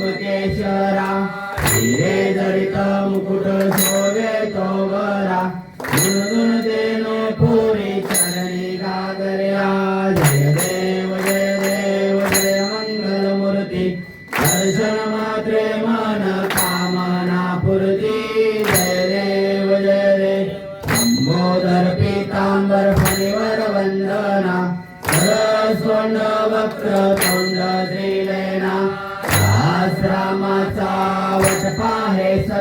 राम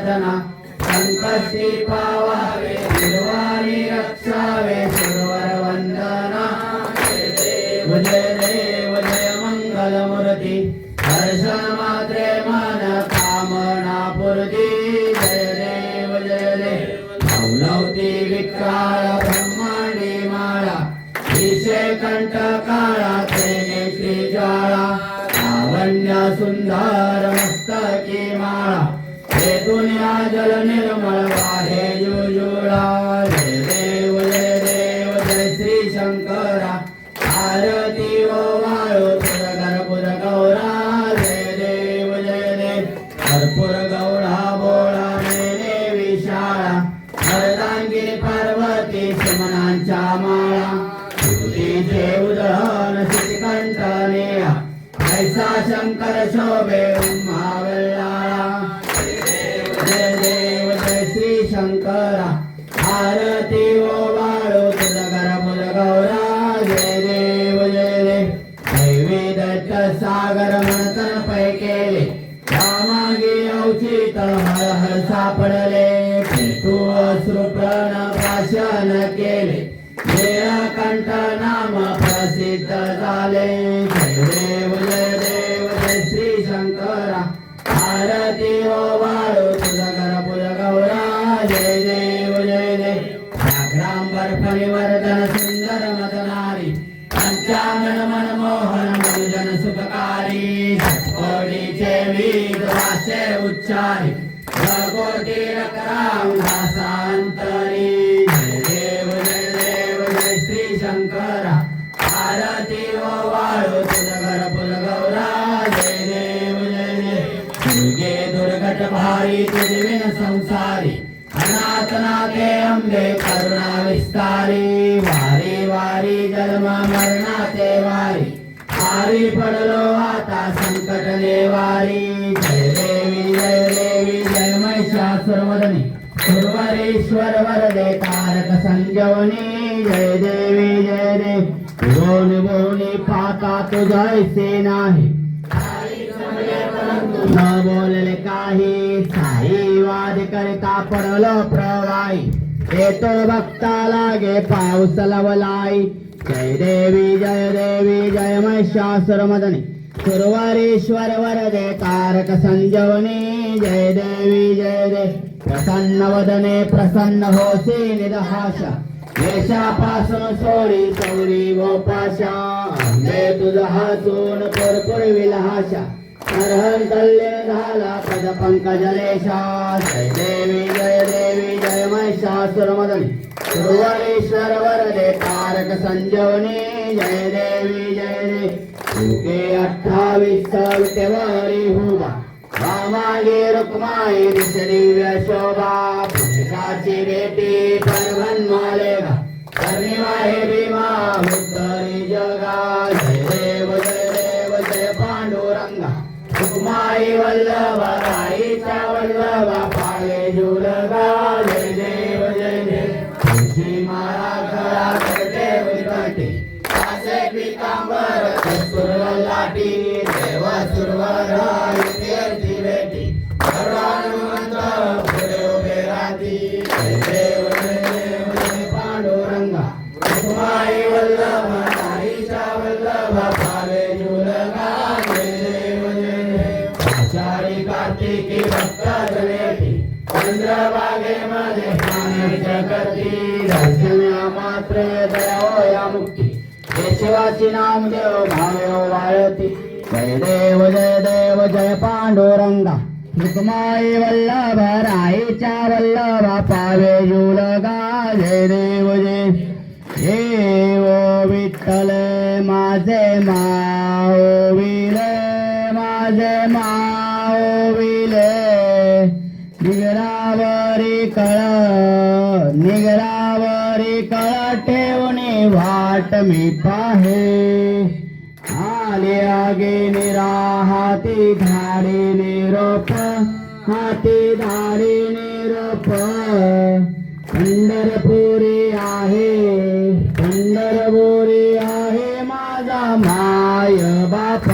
वदना। संकष्टी पावावे गुरुवारी रक्षावे गुरुवर वंदना जय देव जय मंगल मूर्ती हर्षण मात्रे मन कामना पूर्ती जय देव जय देव नवनवती विकाळ माळा ईशे कंठ काळा ते श्री ज्वाळा सुंदर जल निर्मळ वाहे जुजुळा रे देव जय देव जय श्री शंकरा। भारती ओ मारुपुर कर्पूर गौरा रे देव जय देव कर्पूर गौरा बोळा रे देवी शाळा हरदानगिरी पार्वती सुमनांच्या माळा। तुझे उदहन श्रीकंठ नेहा। ऐसा शंकर शोभे عليك नाथनाथे अम्बे करुणा विस्तारी वारी वारी जन्म मरणाते वारी. वारी पडलो आता संकट नेवारी जय देवी जय देवी जय महिषासुरमदनी सुरवरेश्वर वरदे तारक संजवनी. जय देवी जय देवी. बोल बोली पाता तुझैसे नाही. न बोलले काही. साई करिता पडलो प्रवाई. येतो भक्ता लागे पाऊस लवलाई जय देवी जय देवी जय महिषासुर मदनी. सुरवरेश्वर वरदे तारक संजवनी. जय देवी जय देवी प्रसन्न वदने प्रसन्न होसे निदहाशा. वेशापासून सोडी सौरी गोपाशा. अंबे तुझा हातून भरपूर विलहाशा. अर्हन कल्याण झाला पद पंकजलेशा जय देवी जय देवी जय महिषासुर मदनी. सुरवरेश्वर वरदे तारक संजवनी जय देवी जय देवी. तुके अठ्ठावीस विटेवरी हुबा. मागे रुक्माई दिव्य शोभा. पुस्तकाची बेटी परभन मालेगा कार्तिकी भक्त जनेती चंद्रभागेमध्ये पाण्याच्या गती दर्शन्या मात्र दया मुक्ती. केशवाची नाम देव भावे वाळती. जय देव जय देव जय पांडुरंगा. रुक्माई वल्लभ राईच्या वल्लभा पावे जुलगा. जय देव जय देव विठ्ठल माझे माविले मी पाहे. आले आगे निरा हाती धाडी निरोप हाती धारे निरोप. पंढरपुरी आहे पंढरपुरी आहे माझा माय बाप.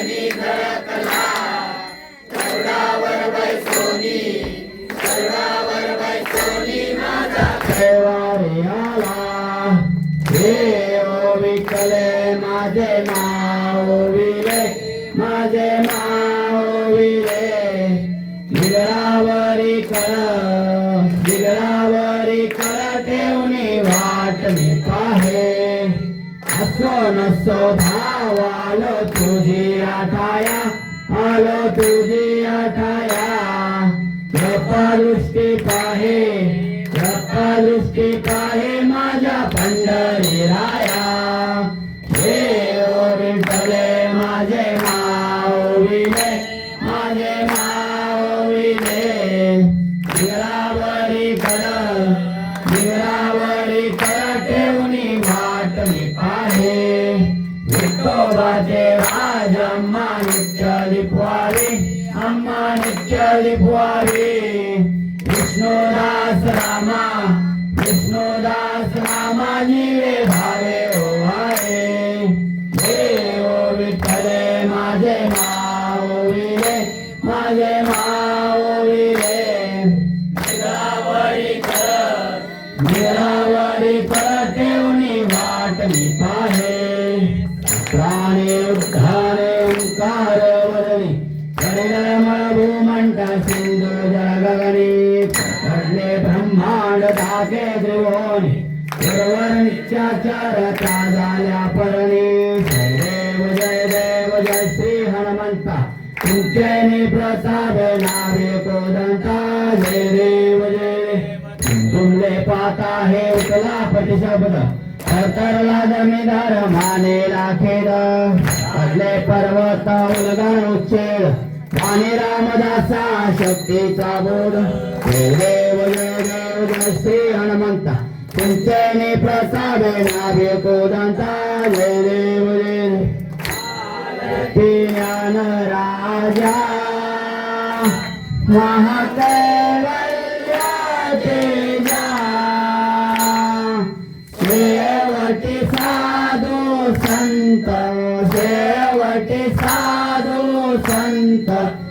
देवारे नसो आलो तुझी आठाया आलो तुझी आठाया. कृपा दृष्टी पाहे पाहे तुमले पाता उठला उकला पटी शब्द. तरतरला जमीदार माने लाखेद अगले पर्वत उलगार उच्चेड आणि रामदासा शक्तीचा बोध. देव जय देव जय श्री हनुमंता. तुमचे प्रसाद नाभे कोदंता. जय देव जय. देव ज्ञान राजा. महाकैवल्याचे संत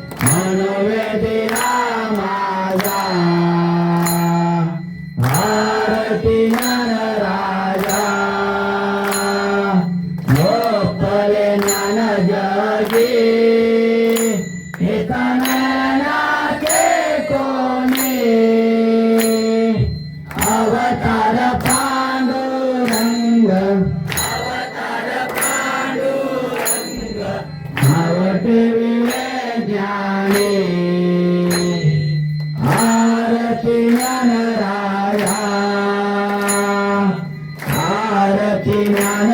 आरती ज्ञान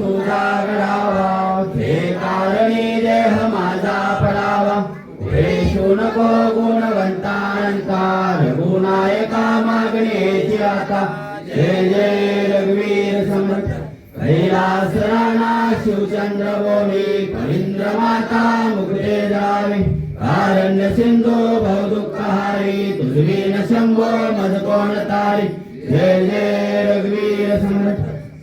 तुझा घडावा हे कारणी देह माझा पडावा हे नको गुणवंतानंता गुणायका मागण्याची आता जय जय रघुवीर समर्थ कैलास राणा शिवचंद्र बोली कवींद्र माता मुक्ते जावे. कारण्य सिंधू भवदुःखहारी न शंभो मज कोण तारी. जय जय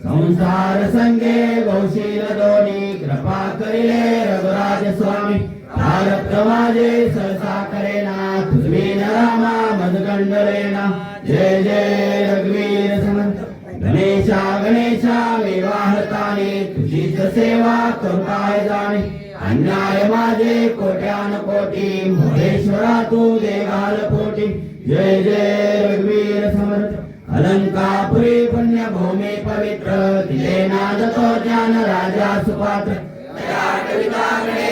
संसार संगे गौशील दोनी कृपा करिले रघुराज स्वामी। भारत माझे सहसा करेना तुझवीन रामा मधुकंडलेना। जय जय रघुवीर समर्थ गणेशा गणेशा विवाहताने तुझीच सेवा करताय जाणे। अन्याय माझे कोट्यान कोटी मोरेश्वरा तू देवाल पोटी। जय जय रघुवीर समर्थ अलंकापुरी पुण्यभूमी पवित्र दिले ज्ञान राजा सुपात्र।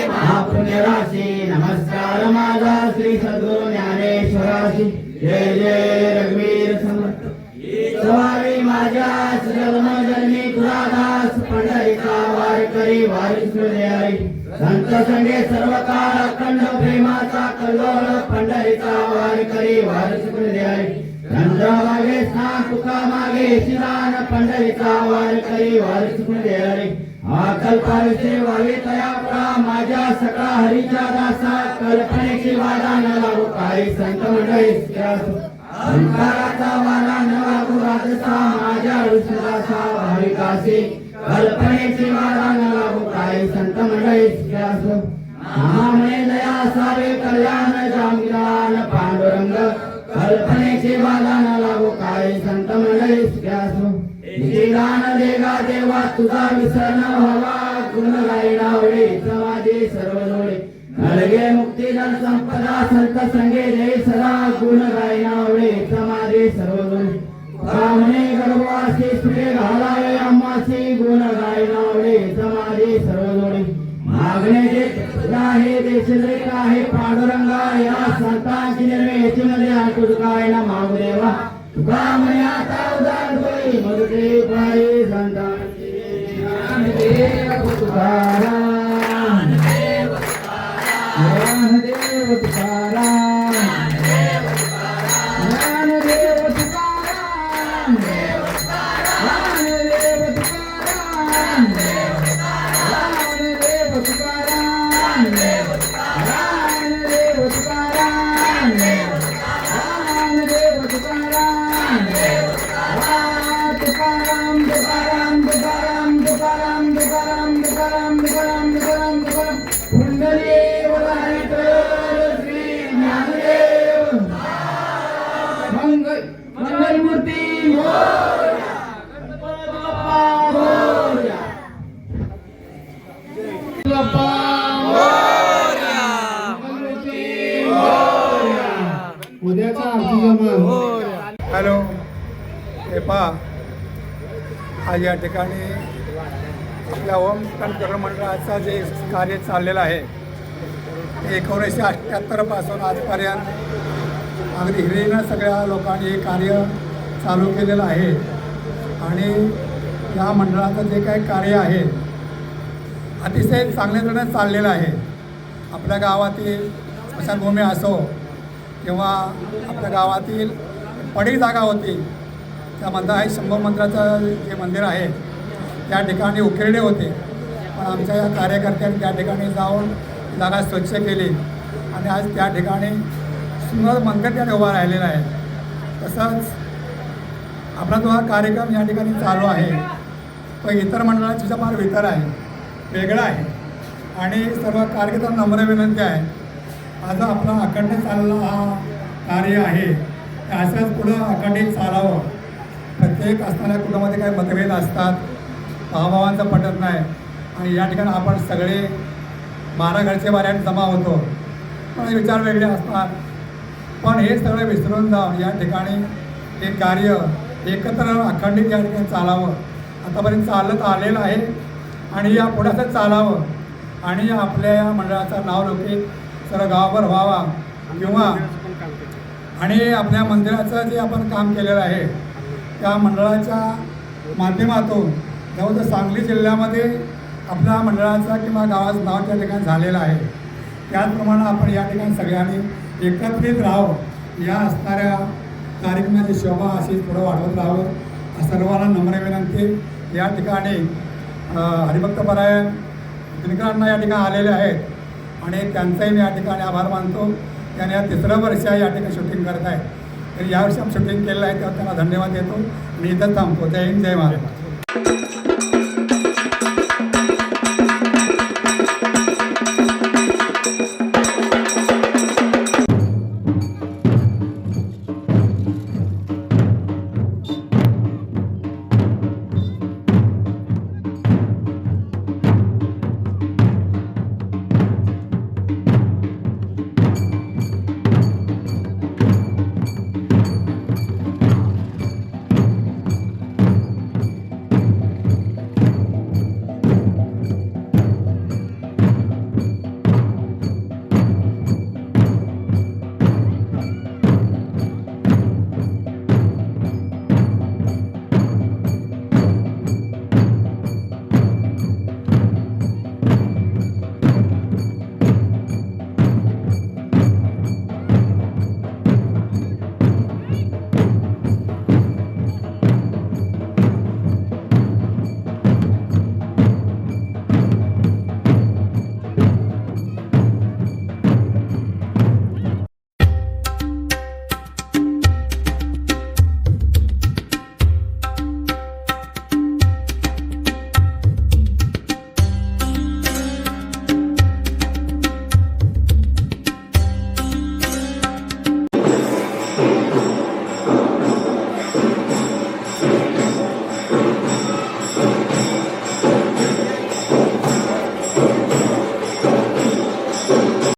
महापुण्यराशी नमस्कार माझा श्री सद्गुरु ज्ञानेश्वराशी। जय जय रघुवीर समर्थ। स्वामी माझ्या जन्म जन्मी तुरादास पंढरीचा वारकरी वारी संत संगे सर्व काळ अखंड प्रेमाचा कल्लोळ पंढरीचा वारकरी वारी हरी नंद मागे स्नान तुका मागे शिरान पंढरीचा वार करी वारी हरी अकल्पाविषयी वावे तया पळा माझ्या सकाळ हरीच्या दासा कल्पनेची वादा न लागू काही संत मंडळी अहंकाराचा वारा न लागू राजसा माझ्या आयुष्याचा भाविकासी कल्पनेची वादा न लागू काय संत मंडळी शिकल्यास महामने दया सारे कल्याण जामीरान पांडुरंग कल्पनेचे वारा न लागू काय संत मंडळीस घ्यासो दान देगा देवा तुझा विसरण व्हावा. गुण गायना आवडे समाजे सर्व जोडे. नलगे मुक्ती धन संपदा संत संगे जय सदा. गुण गायना आवडे समाजे सर्व जोडे. ब्राह्मणे गर्भवासी सुखे घालावे अम्मासी गुण गायना आवडे समाधी राहे देशले राहे पांडुरंगा या संतांची निर्मे येथीमध्ये आणतो तुका ना महादेवा तुका म्हणे आता उदार होई मधुदेव पायी संतांची रामदेव तुकाराम. रामदेव तुकाराम. आज या ठिकाणी आपल्या ओमकार कणकर मंडळाचं जे कार्य चाललेलं आहे ते एकोणीसशे अठ्ठ्याहत्तरपासून आजपर्यंत अगदी हिरीनं सगळ्या लोकांनी हे कार्य चालू केलेलं आहे. आणि या मंडळाचं जे काही कार्य आहे अतिशय चांगल्याजणं चाललेलं आहे. आपल्या गावातील स्मशानभूमी असो किंवा आपल्या गावातील पडी जागा होती त्या मंदिर आहे शंभर मंदिराचं जे मंदिर आहे त्या ठिकाणी उकिरडे होते. पण आमच्या या कार्यकर्त्यांनी त्या ठिकाणी जाऊन जागा स्वच्छ केली. आणि आज त्या ठिकाणी सुंदर मंदिर त्याने उभा राहिलेलं आहे. तसंच आपला जो हा कार्यक्रम या ठिकाणी चालू आहे. तो इतर मंडळाच्या फार इतर आहे वेगळा आहे. आणि सर्व कार्यकर्ता नम्र विनंती आहे. माझा आपला अखंड चाललेला हा कार्य आहे. ते असंच पुढं अखंडित चालावं. प्रत्येक असणाऱ्या कुटुंबामध्ये काही मतभेद असतात भावाभावांचं पटत नाही. आणि या ठिकाणी आपण सगळे बारा घरचे बाऱ्यात जमा होतो. पण विचार वेगळे असतात. पण हे सगळं विसरून जाऊन या ठिकाणी हे कार्य एकत्र अखंडित या ठिकाणी चालावं. आतापर्यंत चालत आलेलं आहे. आणि या पुढे असं चालावं. आणि आपल्या या मंडळाचं नाव लोके सर्व गावभर व्हावा. किंवा आणि आपल्या मंदिराचं जे आपण काम केलेलं आहे त्या मंडळाच्या माध्यमातून जवळजवळ सांगली जिल्ह्यामध्ये आपल्या मंडळाचा किंवा गावाचं नाव त्या ठिकाणी झालेलं आहे त्याचप्रमाणे आपण या ठिकाणी सगळ्यांनी एकत्रित राहावं. या असणाऱ्या कार्यक्रमाची शोभा अशी पुढं वाढवत राहावं. सर्वांना नम्र विनंती. या ठिकाणी हरिभक्त हरिभक्तपरायण दिनकरांना या ठिकाणी आलेले आहेत आणि त्यांचाही मी या ठिकाणी आभार मानतो. त्याने या तिसरं वर्ष या ठिकाणी शूटिंग करत आहे तर यावर्षी आम्ही शूटिंग केलं आहे तेव्हा त्यांना धन्यवाद देतो. आणि इथं थांबतो. जय हिंद जय महाराष्ट्र.